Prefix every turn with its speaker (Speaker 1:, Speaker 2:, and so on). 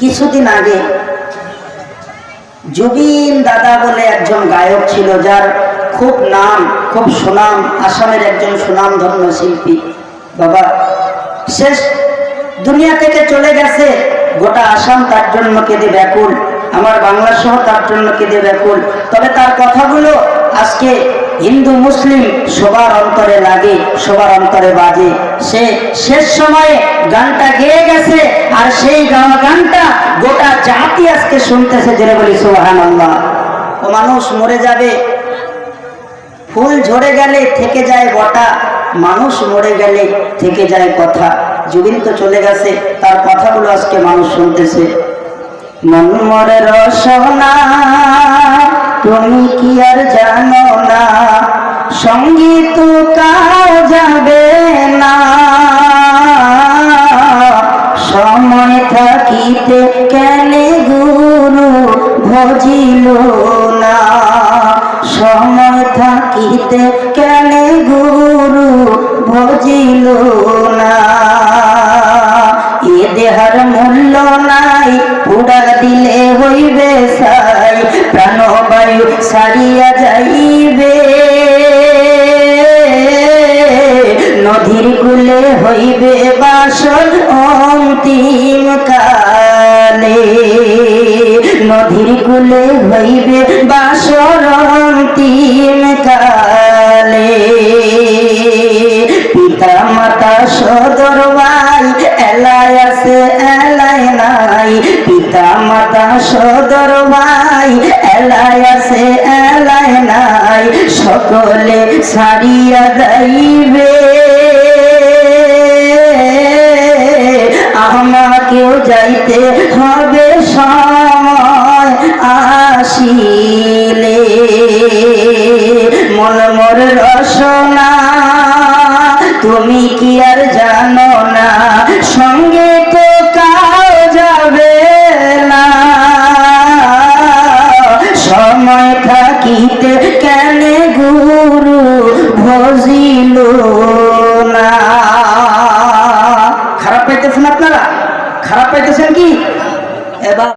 Speaker 1: কিছুদিন আগে জুবিন দাদা বলে একজন গায়ক ছিল, যার খুব নাম, খুব সুনাম, আসামের একজন সুনামধন্য শিল্পী। বাবা, শেষ দুনিয়া থেকে চলে গেছে, গোটা আসাম তার জন্য কেঁদে ব্যাকুল, আমার বাংলা সহ তার জন্য কেঁদে ব্যাকুল। তবে তার কথাগুলো আজকে হিন্দু মুসলিম সবার অন্তরে লাগে, সবার অন্তরে বাজে। সে শেষ সময়ে গানটা গেয়ে গেছে, আর সেই গাওয়া গানটা গোটা জাতি আজকে শুনতেছে জেনে বলি সোহান আল্লাহ ও মানুষ মরে যাবে। ফুল ঝরে গেলে থেকে যায় বটা, মানুষ মরে গেলে থেকে যায় কথা। জুবিন তো চলে গেছে, তার কথাগুলো আজকে মানুষ শুনতেছে। মন মরে রসনা তুমি কি আর জানো না? সংগীত কাও যাবে না? সময় থাকিতে কেনে গুরু ভজিল না? সময় থাকিতে কেনে গুরু ভজিল না? এ দেহার মূল্য নাই পুরা দিলে হইবে সাই, প্রাণ বায়ু সারিয়া যাইবে। নদীর কুলে হইবে বাসন অন্তিম কালে। নদীর কুলে হইবে বাসর অন্তিম কালে। পিতা মাতা সদর ভাই এলাই আছে, এলাই নাই। মাতা সদর ভাই, এলাই আছে, এলাই নাই, সকলে সারিয়া যাইবে। আমাকেও যাইতে হবে সময় আসিলে। মন মোর রসনা, তুমি কি আর জানো? পাইতেছেন আপনারা? খারাপ পাইতেছেন কি? এবার